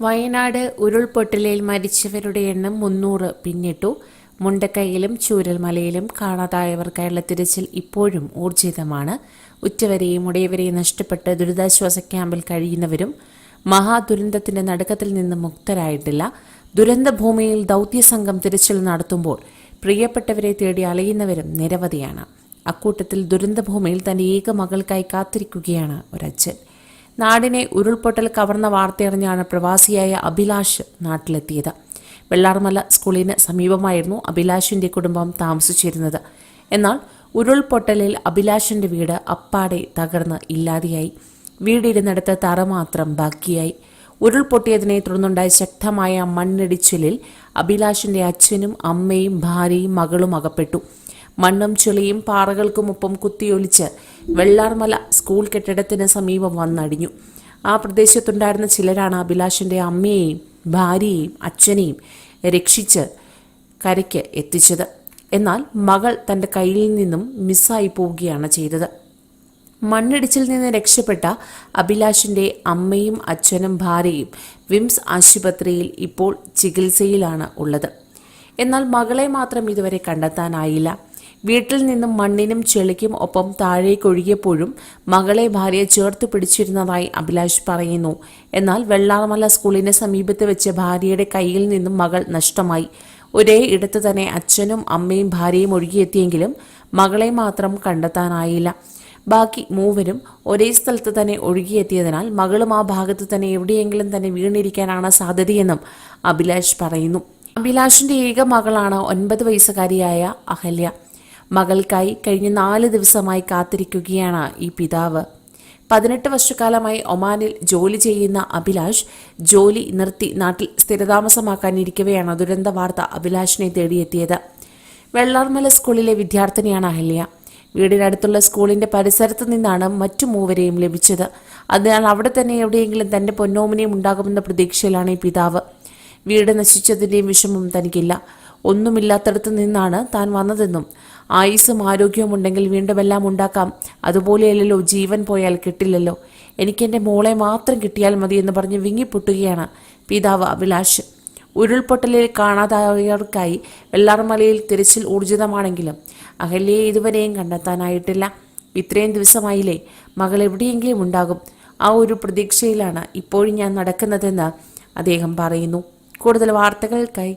വയനാട് ഉരുൾപൊട്ടലിൽ മരിച്ചവരുടെ എണ്ണം മുന്നൂറ് പിന്നിട്ടു. മുണ്ടക്കൈയിലും ചൂരൽമലയിലും കാണാതായവർക്കായുള്ള തിരച്ചിൽ ഇപ്പോഴും ഊർജിതമാണ്. ഉറ്റവരെയും ഉടയവരെയും നഷ്ടപ്പെട്ട് ദുരിതാശ്വാസ ക്യാമ്പിൽ കഴിയുന്നവരും മഹാദുരന്തത്തിന്റെ നടുക്കത്തിൽ നിന്ന് മുക്തരായിട്ടില്ല. ദുരന്തഭൂമിയിൽ ദൗത്യസംഘം തിരച്ചിൽ നടത്തുമ്പോൾ പ്രിയപ്പെട്ടവരെ തേടി അലയുന്നവരും നിരവധിയാണ്. അക്കൂട്ടത്തിൽ ദുരന്തഭൂമിയിൽ തന്റെ ഏക മകൾക്കായി കാത്തിരിക്കുകയാണ് ഒരച്ഛൻ. നാടിനെ ഉരുൾപൊട്ടൽ കവർന്ന വാർത്തയറിഞ്ഞാണ് പ്രവാസിയായ അഭിലാഷ് നാട്ടിലെത്തിയത്. വെള്ളാർമല സ്കൂളിന് സമീപമായിരുന്നു അഭിലാഷിന്റെ കുടുംബം താമസിച്ചിരുന്നത്. എന്നാൽ ഉരുൾപൊട്ടലിൽ അഭിലാഷിന്റെ വീട് അപ്പാടെ തകർന്ന് ഇല്ലാതെയായി. വീടിരുന്നിടത്ത് തറ മാത്രം ബാക്കിയായി. ഉരുൾപൊട്ടിയതിനെ തുടർന്നുണ്ടായ ശക്തമായ മണ്ണിടിച്ചിലിൽ അഭിലാഷിന്റെ അച്ഛനും അമ്മയും ഭാര്യയും മകളും അകപ്പെട്ടു. മണ്ണും ചെളിയും പാറകൾക്കുമൊപ്പം കുത്തിയൊലിച്ച് വെള്ളാർമല സ്കൂൾ കെട്ടിടത്തിന് സമീപം വന്നടിഞ്ഞു. ആ പ്രദേശത്തുണ്ടായിരുന്ന ചിലരാണ് അഭിലാഷിന്റെ അമ്മയെയും ഭാര്യയെയും അച്ഛനെയും രക്ഷിച്ച് കരയ്ക്ക് എത്തിച്ചത്. എന്നാൽ മകൾ തന്റെ കയ്യിൽ നിന്നും മിസ്സായി പോവുകയാണ് ചെയ്തത്. മണ്ണിടിച്ചിൽ നിന്ന് രക്ഷപ്പെട്ട അഭിലാഷിന്റെ അമ്മയും അച്ഛനും ഭാര്യയും വിംസ് ആശുപത്രിയിൽ ഇപ്പോൾ ചികിത്സയിലാണ് ഉള്ളത്. എന്നാൽ മകളെ മാത്രം ഇതുവരെ കണ്ടെത്താനായില്ല. വീട്ടിൽ നിന്നും മണ്ണിനും ചെളിക്കും ഒപ്പം താഴേക്കൊഴുകിയപ്പോഴും മകളെ ഭാര്യ ചേർത്ത് പിടിച്ചിരുന്നതായി അഭിലാഷ് പറയുന്നു. എന്നാൽ വെള്ളാർമല സ്കൂളിന് സമീപത്ത് വെച്ച് ഭാര്യയുടെ കയ്യിൽ നിന്നും മകൾ നഷ്ടമായി. ഒരേ ഇടത്ത് തന്നെ അച്ഛനും അമ്മയും ഭാര്യയും ഒഴുകിയെത്തിയെങ്കിലും മകളെ മാത്രം കണ്ടെത്താനായില്ല. ബാക്കി മൂവരും ഒരേ സ്ഥലത്ത് തന്നെ ഒഴുകിയെത്തിയതിനാൽ മകളും ആ ഭാഗത്ത് തന്നെ എവിടെയെങ്കിലും തന്നെ വീണിരിക്കാനാണ് സാധ്യതയെന്നും അഭിലാഷ് പറയുന്നു. അഭിലാഷിന്റെ ഏക മകളാണ് ഒൻപത് വയസ്സുകാരിയായ അഹല്യ. മകൾക്കായി കഴിഞ്ഞ നാല് ദിവസമായി കാത്തിരിക്കുകയാണ് ഈ പിതാവ്. പതിനെട്ട് വർഷക്കാലമായി ഒമാനിൽ ജോലി ചെയ്യുന്ന അഭിലാഷ് ജോലി നിർത്തി നാട്ടിൽ സ്ഥിരതാമസമാക്കാനിരിക്കവെയാണ് ദുരന്ത വാർത്ത അഭിലാഷിനെ തേടിയെത്തിയത്. വെള്ളാർമല സ്കൂളിലെ വിദ്യാർത്ഥിനിയാണ് അഹല്യ. വീടിനടുത്തുള്ള സ്കൂളിന്റെ പരിസരത്ത് നിന്നാണ് മറ്റു മൂവരെയും ലഭിച്ചത്. അതിനാൽ അവിടെ തന്നെ എവിടെയെങ്കിലും തന്റെ പൊന്നോമിനെയും ഉണ്ടാകുമെന്ന പ്രതീക്ഷയിലാണ് ഈ പിതാവ്. വീട് നശിച്ചതിന്റെയും വിഷമം തനിക്കില്ല. ഒന്നുമില്ലാത്തടത്ത് നിന്നാണ് താൻ വന്നതെന്നും. ആയുസ്സും ആരോഗ്യവും ഉണ്ടെങ്കിൽ വീണ്ടും എല്ലാം ഉണ്ടാക്കാം. അതുപോലെയല്ലല്ലോ ജീവൻ പോയാൽ കിട്ടില്ലല്ലോ. എനിക്ക് എനിക്കെന്റെ മോളെ മാത്രം കിട്ടിയാൽ മതി എന്ന് പറഞ്ഞ് വിങ്ങിപ്പൊട്ടുകയാണ് പിതാവ് അഭിലാഷ്. ഉരുൾപൊട്ടലിൽ കാണാതായവർക്കായി വെള്ളാർമലയിൽ തിരച്ചിൽ ഊർജിതമാണെങ്കിലും അഹല്യയെ ഇതുവരെയും കണ്ടെത്താനായിട്ടില്ല. ഇത്രയും ദിവസമായില്ലേ മകൾ എവിടെയെങ്കിലും ഉണ്ടാകും. ആ ഒരു പ്രതീക്ഷയിലാണ് ഇപ്പോഴും ഞാൻ നടക്കുന്നതെന്ന് അദ്ദേഹം പറയുന്നു. കൂടുതൽ വാർത്തകൾക്കായി